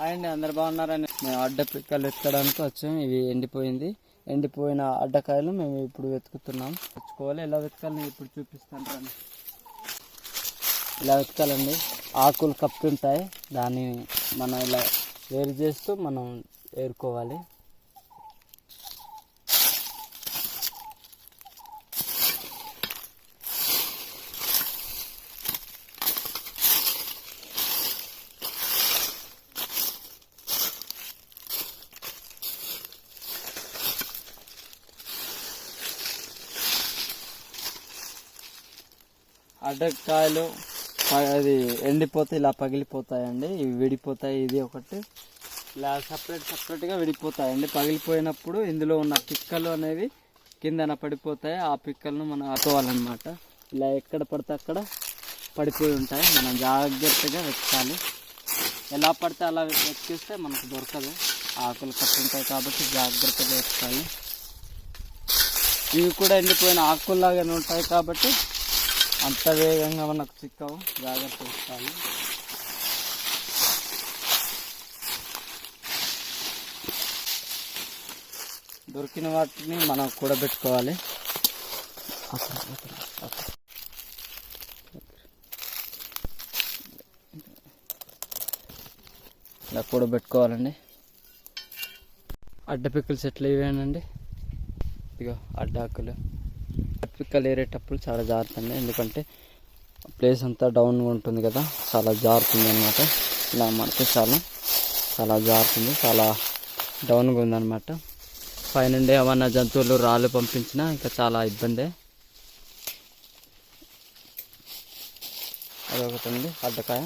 అండి అందరు బాగున్నారని మేము అడ్డ పిక్కలు ఎత్తడానికి వచ్చాము ఇవి ఎండిపోయింది. ఎండిపోయిన అడ్డకాయలు మేము ఇప్పుడు వెతుకుతున్నాం. తెచ్చుకోవాలి ఎలా వెతకాలి నేను ఇప్పుడు చూపిస్తాను రండి. ఇలా వెతకాలండి? ఆకులు కప్పి ఉంటాయి దాన్ని మనం ఇలా వేరు చేస్తూ మనం ఏరుకోవాలి. అడ్డకాయలు అది ఎండిపోతే ఇలా పగిలిపోతాయండి ఇవి విడిపోతాయి ఇది ఒకటి. ఇలా సపరేట్ సపరేట్గా విడిపోతాయండి. పగిలిపోయినప్పుడు ఇందులో ఉన్న పిక్కలు అనేవి కిందన పడిపోతాయి. ఆ పిక్కలను మనం ఆకోవాలన్నమాట ఇలా ఎక్కడ పడితే అక్కడ పడిపోయి ఉంటాయి. మనం జాగ్రత్తగా వెతకాలి. ఎలా పడితే అలా వెతికిస్తే మనకు దొరకదు. ఆకులు కట్టి ఉంటాయి కాబట్టి జాగ్రత్తగా వెతకాలి. ఇవి కూడా ఎండిపోయిన ఆకుల్లాగానే ఉంటాయి కాబట్టి అంత వేగంగా మనకు చిక్కవు. జాగ్రత్త తీసుకోవాలి దొరికిన వాటిని మనం కూడబెట్టుకోవాలి. ఇలా కూడబెట్టుకోవాలండి. అడ్డ పిక్కలు సెట్లు ఇవేనండి. ఇదిగో అడ్డాకులు పిక్కలు ఏరేటప్పుడు చాలా జాగ్రత్త అండి ఎందుకంటే ప్లేస్ అంతా డౌన్గా ఉంటుంది కదా చాలా జారుతుంది అనమాట ఇలా మడితే చాలా చాలా జారుతుంది చాలా డౌన్గా ఉందన్నమాట. పైనుండి ఏమన్నా జంతువులు రాళ్ళు పంపించినా ఇంకా చాలా ఇబ్బందే. అదొకటి ఉంది అడ్డకాయ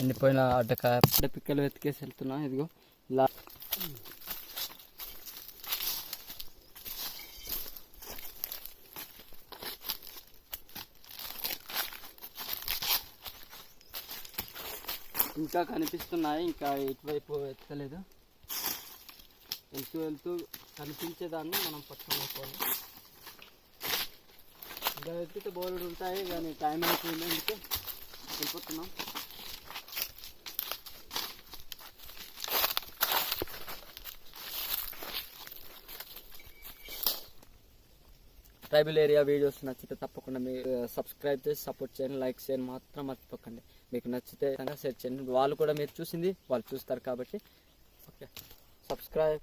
ఎండిపోయిన అడ్డకాయ. పిక్కలు వెతికేసి వెళ్తున్నా ఇదిగో. ఇలా ఇంకా కనిపిస్తున్నాయి ఇంకా ఇటువైపు ఎత్తలేదు. వెళ్తూ వెళ్తూ కనిపించేదాన్ని మనం పట్టుకోవాలి ఇంకా వెతికితే బోర్డు ఉంటాయి కానీ టైం అయిపోయింది అందుకే వెళ్ళిపోతున్నాం. ట్రైబల్ ఏరియా వీడియోస్ నచ్చితే తప్పకుండా మీరు సబ్స్క్రైబ్ చేసి సపోర్ట్ చేయండి లైక్ చేయండి మాత్రం మర్చిపోకండి. మీకు నచ్చితే కనుక చేయండి. వాళ్ళు కూడా మీరు చూసింది వాళ్ళు చూస్తారు కాబట్టి. Okay subscribe